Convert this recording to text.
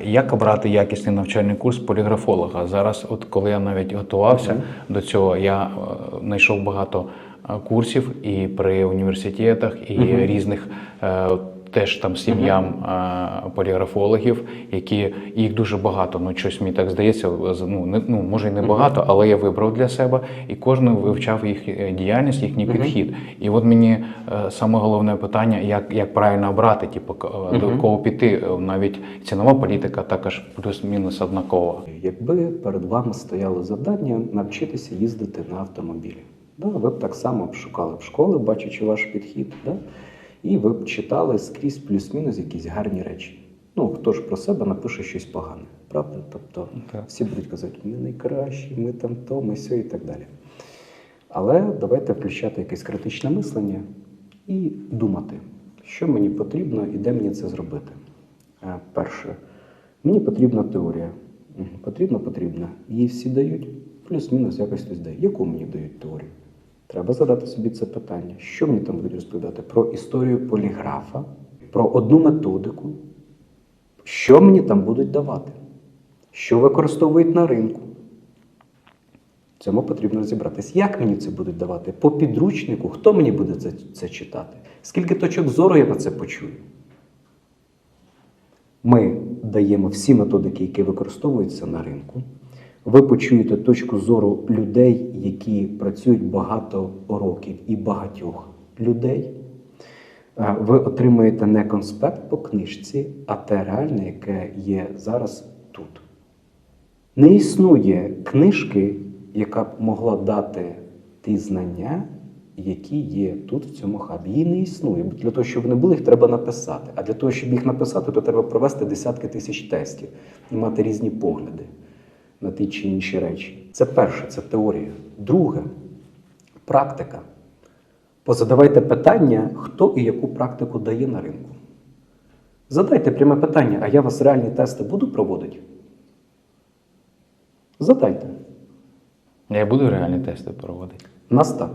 Як обрати якісний навчальний курс поліграфолога? Зараз, от коли я навіть готувався до цього, я е, знайшов багато е, курсів і при університетах, і різних е, теж там сім'ям е, поліграфологів, які їх дуже багато. Ну щось мені так здається, ну не ну може і не багато, але я вибрав для себе, і кожен вивчав їх е, діяльність, їхній підхід. І от мені е, саме головне питання, як, як правильно обрати, типу, к- е, до кого піти. Навіть цінова політика також плюс-мінус однакова. Якби перед вами стояло завдання навчитися їздити на автомобілі, да, ви б так само б шукали б школи, бачачи ваш підхід, да, і ви б читали скрізь плюс-мінус якісь гарні речі. Ну, хто ж про себе напише щось погане, правда? Тобто Так. всі будуть казати, ми найкращі, ми там то, ми сьо і так далі. Але давайте включати якесь критичне мислення і думати, що мені потрібно і де мені це зробити. Е, Перше, мені потрібна теорія. Потрібно, потрібно. Її всі дають, плюс-мінус якось хтось дає. Яку мені дають теорію? Треба задати собі це питання. Що мені там будуть розповідати? Про історію поліграфа, про одну методику. Що мені там будуть давати? Що використовують на ринку? Цьому потрібно розібратись. Як мені це будуть давати? По підручнику, хто мені буде це, це читати? Скільки точок зору я на це почую? Ми даємо всі методики, які використовуються на ринку. Ви почуєте точку зору людей, які працюють багато років і багатьох людей. Е, Ви отримуєте не конспект по книжці, а те реальне, яке є зараз тут. Не існує книжки, яка б могла дати ті знання, які є тут, в цьому хабі. Її не існує. Для того, щоб вони були, їх треба написати. А для того, щоб їх написати, то треба провести десятки тисяч тестів і мати різні погляди на ті чи інші речі. Це перше, це теорія. Друге практика. Позадавайте питання, хто і яку практику дає на ринку. Задайте пряме питання, а я вас реальні тести буду проводити? Задайте. Я буду реальні тести проводити. Нас так.